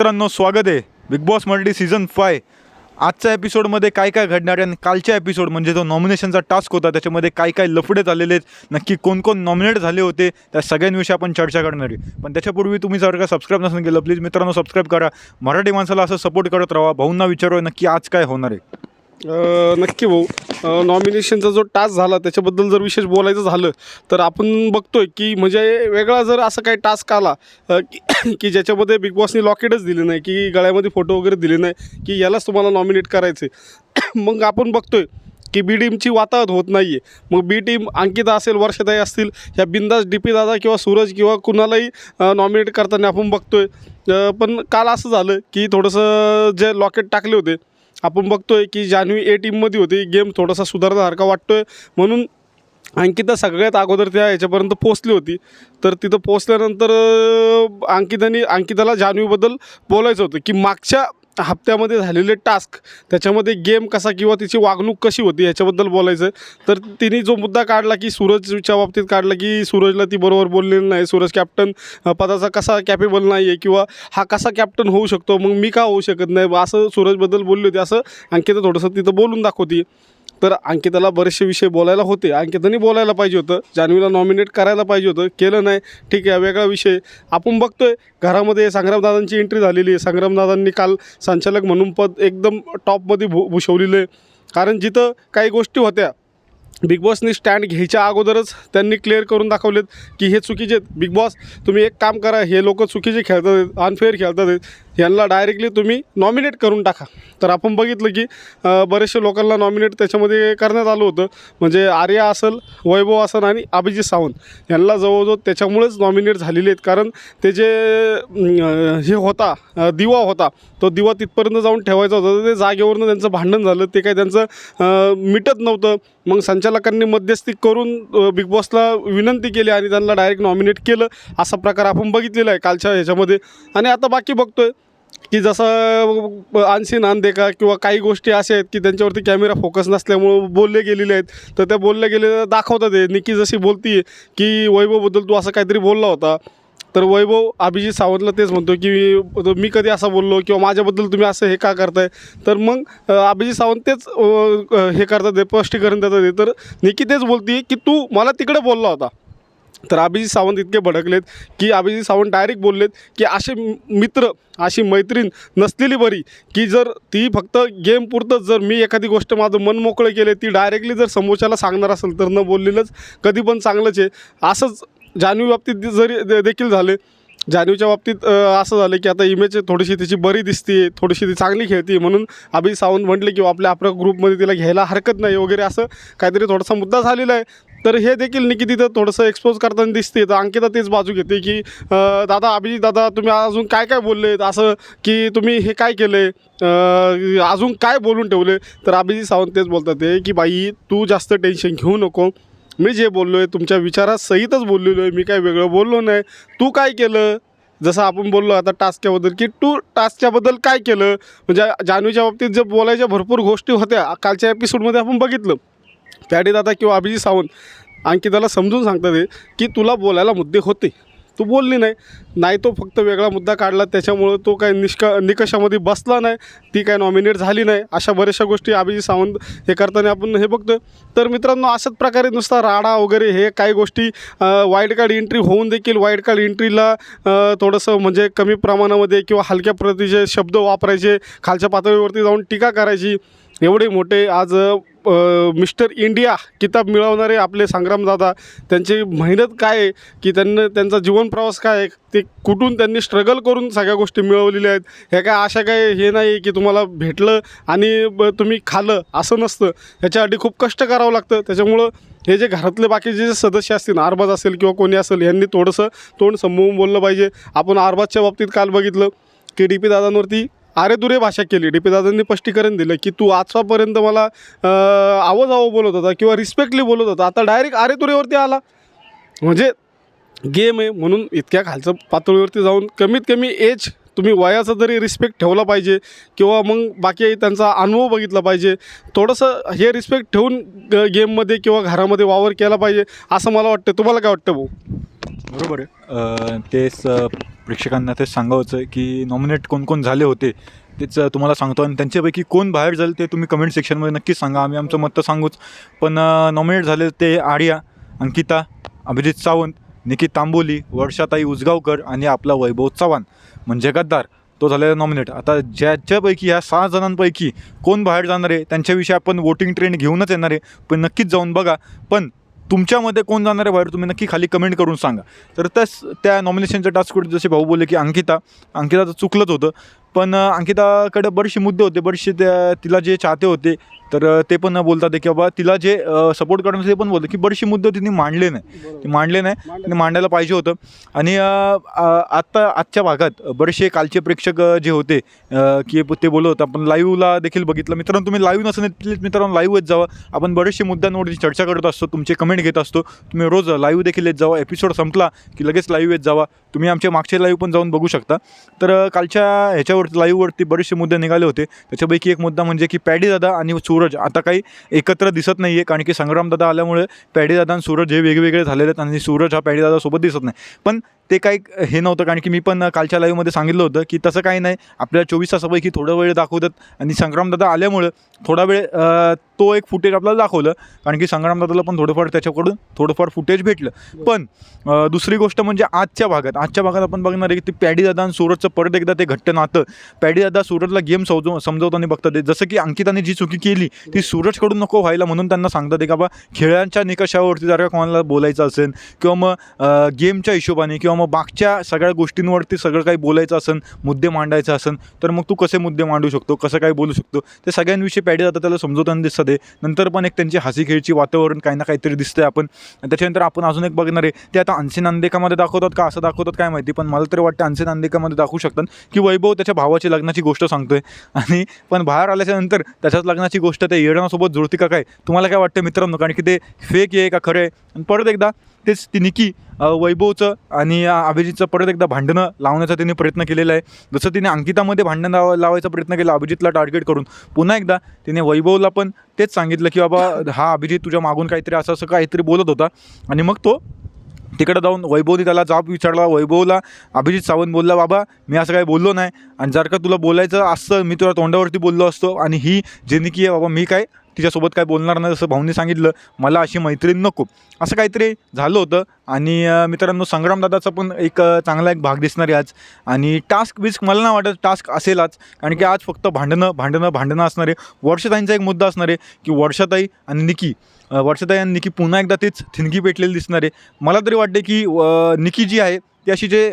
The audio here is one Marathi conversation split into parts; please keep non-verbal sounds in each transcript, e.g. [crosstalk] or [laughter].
मित्रांनो स्वागत आहे. Big boss multi season five आजच्या एपिसोडमध्ये काय काय घडणार आहे आणि कालच्या एपिसोड म्हणजे जो नॉमिनेशनचा टास्क होता त्याच्यामध्ये काय काय लफडे झालेले आहेत नक्की कोण कोण नॉमिनेट झाले होते त्या सगळ्यांविषयी आपण चर्चा करणार आहे. पण त्याच्यापूर्वी तुम्ही जर का सबस्क्राईब नसून केलं प्लीज मित्रांनो सबस्क्राईब करा. मराठी माणसाला असं सपोर्ट करत राहा भाऊंना विचारू नक्की आज काय होणार आहे? नक्की भाऊ. नॉमिनेशनचा जो टास्क झाला त्याच्याबद्दल जर विशेष बोलायचं झालं तर आपण बघतोय की म्हणजे वेगळा जर असं काही टास्क आला की की ज्याच्यामध्ये बिग बॉसने लॉकेटच दिले नाही की गळ्यामध्ये फोटो वगैरे दिले नाही की यालाच तुम्हाला नॉमिनेट करायचे [coughs] मग आपण बघतोय की बी टीमची वाताहत होत नाही आहे मग बी टीम अंकिता असेल वर्षताई असतील ह्या बिंदास डी पी दादा किंवा सूरज किंवा कुणालाही नॉमिनेट करताना आपण बघतोय. पण काल असं झालं की थोडंसं जे लॉकेट टाकले होते आपण बघतोय की जान्हवी ए टीममध्ये होती. गेम थोडासा सुधारल्यासारखा वाटतोय. म्हणून अंकिता सगळ्यात अगोदर त्या याच्यापर्यंत पोचली होती. तर तिथं पोचल्यानंतर अं, अंकिताने अंकिताला जान्हवीबद्दल बोलायचं होतं की मागच्या हप्त्यामध्ये झालेले टास्क त्याच्यामध्ये गेम कसा किंवा तिची वागणूक कशी होती ह्याच्याबद्दल बोलायचं. तर तिने जो मुद्दा काढला की सूरजच्या बाबतीत काढला की सूरजला ती बरोबर बोललेली नाही. सूरज कॅप्टन पदाचा कसा कॅपेबल नाही आहे किंवा हा कसा कॅप्टन होऊ शकतो मग मी का होऊ शकत नाही? असं सूरजबद्दल बोलली होती. असं आणखी तर थोडंसं तिथं बोलून दाखवते. तर अंकिताला बरेचसे विषय बोलायला होते. अंकिताने बोलायला पाहिजे होतं. जान्हवीला नॉमिनेट करायला पाहिजे होतं. केलं नाही. ठीक आहे वेगळा विषय. आपण बघतोय घरामध्ये संग्रामदादांची एंट्री झालेली आहे. संग्रामदादांनी काल संचालक म्हणून पद एकदम टॉपमध्ये भू भूषवलेलं आहे. कारण जिथं काही गोष्टी होत्या बिग बॉसनी स्टँड घ्यायच्या अगोदरच त्यांनी क्लिअर करून दाखवलेत की हे चुकीचे आहेत. बिग बॉस तुम्ही एक काम करा. हे लोक चुकीचे खेळतात आहेत अनफेअर खेळतात आहेत. यांना डायरेक्टली तुम्ही नॉमिनेट करून टाका. तर आपण बघितलं की बरेचसे लोकांना नॉमिनेट त्याच्यामध्ये करण्यात आलं होतं. म्हणजे आर्या असल वैभव असन आणि अभिजित सावंत यांना जवळजवळ त्याच्यामुळेच नॉमिनेट झालेले आहेत. कारण ते जे हे होता दिवा होता तो दिवा तिथपर्यंत जाऊन ठेवायचा होता. ते जागेवरनं त्यांचं भांडण झालं. ते काही त्यांचं मिटत नव्हतं. मग संचालकांनी मध्यस्थी करून बिग बॉसला विनंती केली आणि त्यांना डायरेक्ट नॉमिनेट केलं. असा प्रकार आपण बघितलेला आहे कालच्या ह्याच्यामध्ये. आणि आता बाकी बघतोय. की जसं अनसीन नांदेका किंवा काही गोष्टी अशा आहेत की त्यांच्यावरती कॅमेरा फोकस नसल्यामुळं बोलले गेलेले आहेत तर त्या बोलल्या गेलेल्या दाखवतात आहे निकी जशी बोलती की वैभवबद्दल तू असं काहीतरी बोलला होता. तर वैभव अभिजित सावंतला तेच म्हणतो की मी कधी असं बोललो किंवा माझ्याबद्दल तुम्ही असं हे का करताय? तर मग अभिजित सावंत तेच हे करतात स्पष्टीकरण देतात आहे तर निकी तेच बोलते की तू मला तिकडे बोलला होता. तर अभिजित सावंत इतके भडकलेत की अभिजित सावंत डायरेक्ट बोललेत की असे मित्र अशी मैत्रीण नसलेली बरी. की जर ती फक्त गेम पुरतंच जर मी एखादी गोष्ट माझं मन मोकळं केले ती डायरेक्टली जर समोरच्याला सांगणार असेल तर न बोललेलंच कधी पण चांगलंच आहे. असंच जान्हवी बाबतीत जरी दे- देखील झाले. जानवीच्या बाबतीत असं झालं की आता इमेज थोडीशी तिची बरी दिसते थोडीशी ती चांगली खेळते म्हणून अभिजित सावंत म्हटले की आपल्या आपल्या ग्रुपमध्ये तिला घ्यायला हरकत नाही वगैरे असं काहीतरी थोडासा मुद्दा झालेला आहे. तर हे देखील निकी तिथं थोडंसं एक्सपोज करताना दिसते तर अंकिता तेच बाजू घेते की दादा अभिजित दादा तुम्ही अजून काय काय बोलले? असं की तुम्ही हे काय केलं आहे अजून काय बोलून ठेवले तर अभिजित सावंत तेच बोलतात ते की बाई तू जास्त टेन्शन घेऊ नको. मी जे बोललो आहे तुमच्या विचारासहितच बोललेलो आहे मी काय वेगळं बोललो नाही. तू काय केलं? जसं आपण बोललो आता टास्कच्याबद्दल की तू टास्कच्याबद्दल काय केलं? म्हणजे जान्हवीच्या बाबतीत जे बोलायच्या भरपूर गोष्टी होत्या. कालच्या एपिसोडमध्ये आपण बघितलं. दादा किंवा अभिजित सावंत अंकिताला समजून सांगतात हे की तुला बोलायला मुद्दे होते. तू बोलली नाही. नाही तो फक्त वेगळा मुद्दा काढला त्याच्यामुळं तो काय निष्का निकषामध्ये बसला नाही. ती काय नॉमिनेट झाली नाही. अशा बऱ्याचशा गोष्टी अभिजित सावंत हे करताना आपण हे बघतो तर मित्रांनो अशाच प्रकारे नुसता राडा वगैरे हे काही गोष्टी वाईट कार्ड एंट्री होऊन देखील वाईट कार्ड एंट्रीला थोडंसं म्हणजे कमी प्रमाणामध्ये किंवा हलक्या प्रतीचे शब्द वापरायचे खालच्या पातळीवरती जाऊन टीका करायची एवढे मोठे आज मिस्टर इंडिया किताब मिळवणारे आपले संग्रामदादा त्यांची मेहनत काय आहे? की त्यांना त्यांचा जीवनप्रवास काय आहे? ते कुठून त्यांनी स्ट्रगल करून सगळ्या गोष्टी मिळवलेल्या आहेत? ह्या काय अशा काय हे नाही की तुम्हाला भेटलं आणि ब तुम्ही खालं असं नसतं. ह्याच्यासाठी खूप कष्ट करावं लागतं. त्याच्यामुळं हे जे घरातले बाकीचे जे सदस्य असतील आरबाज असेल किंवा कोणी असेल यांनी थोडंसं तोंड संभवून बोललं पाहिजे. आपण आरबाजच्या बाबतीत काल बघितलं की डी पी दादांवरती आरेदुरे भाषा केली. डी पी दादांनी स्पष्टीकरण दिलं की तू आजपापर्यंत मला आवाज आव बोलत होता किंवा रिस्पेक्टली बोलत होता. आता डायरेक्ट आरेतुरेवरती आला. म्हणजे गेम आहे म्हणून इतक्या खालचं पातळीवरती जाऊन कमीत कमी एज तुम्ही वयाचा तरी रिस्पेक्ट ठेवला पाहिजे किंवा मग बाकी त्यांचा अनुभव बघितला पाहिजे. थोडंसं हे रिस्पेक्ट ठेवून ग- गेममध्ये किंवा घरामध्ये वावर केला पाहिजे असं मला वाटतं. तुम्हाला काय वाटतं भाऊ? बरोबर आहे. तेच प्रेक्षकांना तेच सांगायचं आहे की नॉमिनेट कोण कोण झाले होते तेच तुम्हाला सांगतो. आणि त्यांच्यापैकी कोण बाहेर झाले ते तुम्ही कमेंट सेक्शनमध्ये नक्कीच सांगा. आम्ही आमचं मत तर सांगूच. पण नॉमिनेट झाले ते आर्या अंकिता अभिजित सावंत निकित तांबोली वर्षाताई उजगावकर आणि आपला वैभव चव्हाण. म्हणजे गद्दार तो झालेला नॉमिनेट आता ज्याच्यापैकी ह्या सहा जणांपैकी कोण बाहेर जाणार आहे त्यांच्याविषयी आपण वोटिंग ट्रेंड घेऊनच येणार आहे. पण नक्कीच जाऊन बघा. पण तुमच्यामध्ये कोण जाणार आहे बाहेर तुम्ही नक्की खाली कमेंट करून सांगा. तर त्याच त्या नॉमिनेशनच्या टास्क जसे भाऊ बोलले की अंकिता अंकिताचं चुकलंच होतं. पण अंकिताकडं अंकिताकडे बरेचसे मुद्दे होते बरेचसे त्या तिला जे चाहते होते तर ते पण बोलतात की बाबा तिला जे सपोर्ट करण्याचं ते पण बोलतात. की बरेचसे मुद्दे तिने मांडले नाही. ते मांडले नाही. आणि मांडायला पाहिजे होतं. आणि आत्ता आजच्या भागात बरेचसे कालचे प्रेक्षक जे होते की ते बोलत होतं आपण लाईव्हला देखील बघितलं. मित्रांनो तुम्ही लाईव्ह नसेल प्लीज मित्रांनो लाईव्ह येत जावा. आपण बरेचसे मुद्द्यांवरती चर्चा करत असतो तुमचे कमेंट घेत असतो. तुम्ही रोज लाईव्ह देखील येत जावा. एपिसोड संपला की लगेच लाईव्ह येत जावा. तुम्ही आमच्या मागचे लाईव्ह पण जाऊन बघू शकता. तर कालच्या ह्याच्यावर ह्याच्यावरती लाईव्हवरती बरेचसे मुद्दे निघाले होते. त्याच्यापैकी एक मुद्दा म्हणजे की पॅडी दादा आणि सूरज आता काही एकत्र दिसत नाही आहे कारण की संग्रामदादा आल्यामुळे पॅडी दादा आणि सूरज हे वेगवेगळे झालेले आहेत आणि सूरज हा पॅडी दादासोबत दिसत नाही. पण ते काही हे नव्हतं कारण की मी पण कालच्या लाईव्हमध्ये सांगितलं होतं की तसं काही नाही आपल्याला चोवीस तासापैकी थोडा वेळ दाखवतात आणि संग्रामदादा आल्यामुळं थोडा वेळ तो एक फुटेज आपल्याला दाखवलं कारण की संग्रामदादाला पण थोडंफार त्याच्याकडून थोडंफार फुटेज भेटलं. पण दुसरी गोष्ट म्हणजे आजच्या भागात आजच्या भागात आपण बघणार आहे की ते पॅडीदादा आणि सूरजचं परत एकदा ते घट्ट नातं पॅडीदादा सूरजला गेम समजव समजवताना बघतात. जसं की अंकिताने जी चुकी केली ती सूरजकडून नको व्हायला म्हणून त्यांना सांगतात. का बा खेळांच्या निकषावरती जर का कोणाला बोलायचं असेल किंवा मग गेमच्या हिशोबाने किंवा मग बागच्या सगळ्या गोष्टींवरती सगळं काही बोलायचं असेल मुद्दे मांडायचं असेल तर मग तू कसे मुद्दे मांडू शकतो कसं काय बोलू शकतो? ते सगळ्यांविषयी पॅडी जातात त्याला समजवताना दिसतात आहे. नंतर पण एक त्यांची हसी खेळची वातावरण काही ना काहीतरी दिसतंय आपण. त्याच्यानंतर आपण अजून एक बघणार आहे ते आता अंशी नांदेकामध्ये दाखवतात का असं दाखवतात काय माहिती पण मला तरी वाटतं अंशी नांदेकामध्ये दाखवू शकतात. की वैभव त्याच्या भावाची लग्नाची गोष्ट सांगतोय. आणि पण बाहेर आल्याच्यानंतर त्याच्याच लग्नाची गोष्ट त्या येडणासोबत जुळते का काय? तुम्हाला काय वाटतं मित्रांनो? कारण की ते फेक आहे का खरं आहे? आणि परत एकदा तेच ती निकी वैभवचं आणि अभिजितचं परत एकदा भांडणं लावण्याचा तिने प्रयत्न केलेला आहे. जसं तिने अंकितामध्ये भांडण लाव लावायचा प्रयत्न केला अभिजितला टार्गेट करून. पुन्हा एकदा तिने वैभवला पण तेच सांगितलं की बाबा हा अभिजित तुझ्या मागून काहीतरी असं असं काहीतरी बोलत होता. आणि मग तो तिकडं जाऊन वैभवने त्याला जाब विचारला वैभवला अभिजित सावंत बोलला बाबा मी असं काही बोललो नाही. आणि जर का तुला बोलायचं असतं मी तुला तोंडावरती बोललो असतो. आणि ही जे आहे बाबा मी काय तिच्यासोबत काय बोलणार नाही जसं भाऊनी सांगितलं मला अशी मैत्रीण नको. असं काहीतरी झालं होतं आणि मित्रांनो संग्रामदादाचा पण एक चांगला एक भाग दिसणार आहे आज. आणि टास्क बिस्क मला नाही वाटत टास्क असेलच कारण की आज फक्त भांडणं भांडणं भांडणं असणार आहे. वर्षताईंचा एक मुद्दा असणार आहे की वर्षाताई आणि निकी वर्षताई आणि निकी पुन्हा एकदा तेच थिणगी पेटलेली दिसणार आहे. मला तरी वाटते की निकी जी आहे ती अशी जे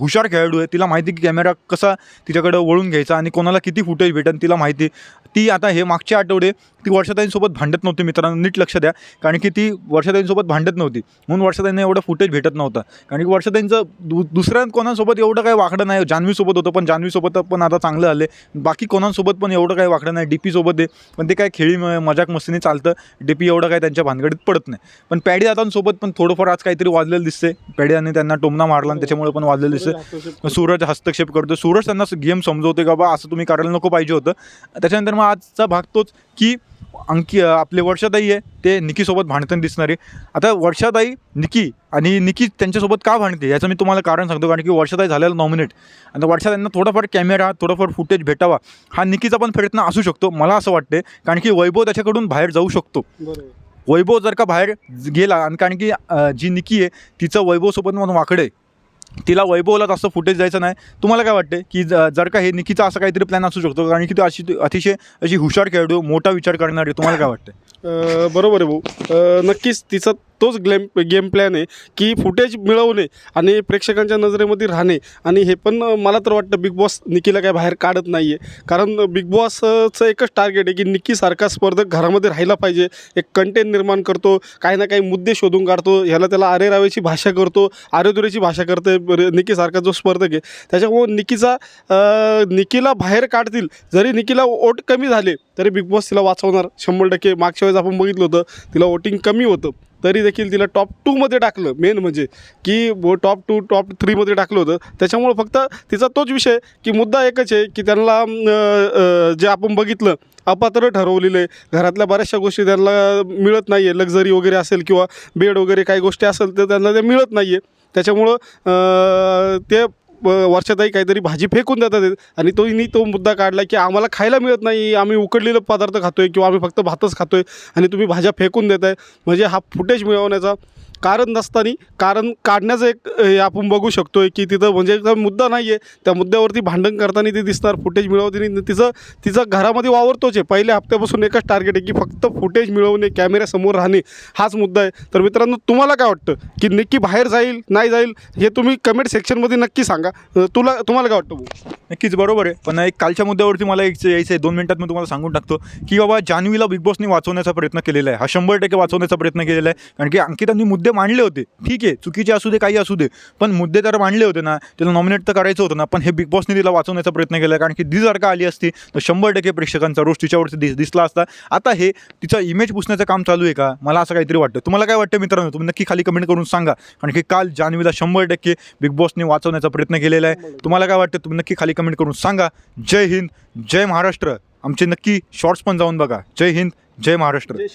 हुशार खेळाडू आहे तिला माहिती की कॅमेरा कसा तिच्याकडं वळून घ्यायचा आणि कोणाला किती फुटेज भेटेल तिला माहिती आहे. ती आता हे मागचे आठवडे ती वर्षाताईंसोबत भांडत नव्हती मित्रांनो नीट लक्ष द्या. कारण की ती वर्षाताईंसोबत भांडत नव्हती. म्हणून वर्षाताईंना एवढं फुटेज भेटत नव्हतं. कारण की वर्षाताईंचं दु दुसऱ्या कोणासोबत एवढं काही वाकडं नाही. जान्हवीसोबत होतं पण जान्हवीसोबत पण आता चांगलं आले बाकी कोणासोबत पण एवढं काही वाकडं नाही. डी पीसोबत आहे. पण ते काय खेळी मजाक मस्तीने चालतं. डी पी एवढं काही त्यांच्या भानगडीत पडत नाही. पण पॅडी दादांसोबत पण थोडंफार आज काहीतरी वाजलेलं दिसते पॅडी आणि त्यांना टोमना मारला आणि त्याच्यामुळे पण वाजलेलं दिसतं सूरज हस्तक्षेप करतो सूरज त्यांना गेम समजवते का बा? असं तुम्ही करायला नको पाहिजे होतं. त्याच्यानंतर मग आजचा भाग तोच की अंकी आपले वर्षाताई आहे ते निकीसोबत भांडताना दिसणारे. आता वर्षाताई निकी आणि निकी त्यांच्यासोबत का भांडते? याचं मी तुम्हाला कारण सांगतो कारण की वर्षाताई झालेला नॉमिनेट आणि वर्षाताईंना थोडाफार कॅमेरा थोडाफार फुटेज भेटावा हा निकीचा पण प्रयत्न असू शकतो मला असं वाटते कारण की वैभव त्याच्याकडून बाहेर जाऊ शकतो. वैभव जर का बाहेर गेला आणि कारण की जी निकी आहे तिचं वैभवसोबत म्हणून वाकडं तिला वैभवला जास्त फुटेज द्यायचं नाही. तुम्हाला काय वाटते की ज- जर का हे निकीचा असा काहीतरी प्लॅन असू शकतो? कारण की तो अशी अतिशय अशी हुशार खेळाडू मोठा विचार करणारी तुम्हाला काय वाटतं बरोबर आहे भाऊ. अ, नक्कीच तिचा तोच ग्लेम गेम प्लॅन आहे की फुटेज मिळवणे आणि प्रेक्षकांच्या नजरेमध्ये राहणे. आणि हे पण अ, मला तर वाटतं बिग बॉस निकीला काय बाहेर काढत नाही आहे कारण बिग बॉसचं एकच टार्गेट आहे की निकीसारखा स्पर्धक घरामध्ये राहिला पाहिजे. एक कंटेंट निर्माण करतो काही ना काही मुद्दे शोधून काढतो ह्याला त्याला आरे रावेची भाषा करतो आरेदुरेची भाषा करते बरं, निकीसारखा जो स्पर्धक आहे. त्याच्यामुळे निकीचा अ, निकीला बाहेर काढतील. जरी निकीला ओट कमी झाले तरी बिग बॉस तिला वाचवणार. शंभर टक्के मागच्या वेळेस आपण बघितलं होतं तिला वोटिंग कमी होतं. तरी देखील तिला टॉप टूमध्ये टाकलं. मेन म्हणजे की टॉप टू टॉप थ्रीमध्ये टाकलं होतं. त्याच्यामुळं फक्त तिचा तोच विषय की मुद्दा एकच आहे की त्यांना जे आपण बघितलं अपात्र ठरवलेलं आहे. घरातल्या बऱ्याचशा गोष्टी त्यांना मिळत नाही आहे लक्झरी वगैरे असेल किंवा बेड वगैरे काही गोष्टी असेल तर त्यांना ते मिळत नाही आहे त्याच्यामुळं ते वर्षाताई काहीतरी भाजी फेकून देतात आणि तो इनी तो मुद्दा काढला की आम्हाला खायला मिळत नाही. आम्ही उकडलेलं पदार्थ खातोय किंवा आम्ही फक्त भातच खातोय आणि तुम्ही भाज्या फेकून देत आहे म्हणजे हा फुटेज मिळवण्याचा कारण नसताना कारण काढण्याचं एक हे आपण बघू शकतो आहे की तिथं म्हणजे मुद्दा नाही आहे त्या मुद्द्यावरती भांडण करताना ती दिसणार फुटेज मिळवताना तिचं तिचं घरामध्ये वावरतोच आहे. पहिल्या हप्त्यापासून एकच टार्गेट आहे की फक्त फुटेज मिळवणे कॅमेऱ्यासमोर राहणे हाच मुद्दा आहे. तर मित्रांनो तुम्हाला काय वाटतं? की नक्की बाहेर जाईल नाही जाईल हे तुम्ही कमेंट सेक्शनमध्ये नक्की सांगा. तुला तुम्हाला काय वाटतं नक्कीच बरोबर आहे. पण एक कालच्या मुद्द्यावरती मला एक यायचं आहे. दोन मिनिटात मी तुम्हाला सांगून टाकतो की बाबा जान्हवीला बिग बॉसने वाचवण्याचा प्रयत्न केलेला आहे. हा शंभर टक्के वाचवण्याचा प्रयत्न केलेला आहे. कारण की अंकितांनी मुद्दे मांडले होते. ठीक आहे चुकीचे असू दे काही असू दे. पण मुद्दे तर मांडले होते ना तिला नॉमिनेट तर करायचं होतं ना पण हे बिग बॉसने तिला वाचवण्याचा प्रयत्न केला आहे कारण की ती जर का आली असती तर शंभर टक्के प्रेक्षकांचा रोष तिच्यावरती दिस दिसला असता. आता हे तिचा इमेज पुसण्याचं काम चालू आहे का? मला असं काहीतरी वाटतं. तुम्हाला काय वाटतं मित्रांनो? तुम्ही नक्की खाली कमेंट करून सांगा. कारण की काल जान्हवीला शंभर टक्के बिग बॉसने वाचवण्याचा प्रयत्न केलेला आहे. तुम्हाला काय वाटतं? तुम्ही नक्की खाली कमेंट करून सांगा. जय हिंद जय महाराष्ट्र. आमचे नक्की शॉर्ट्स पण जाऊन बघा. जय हिंद जय महाराष्ट्र.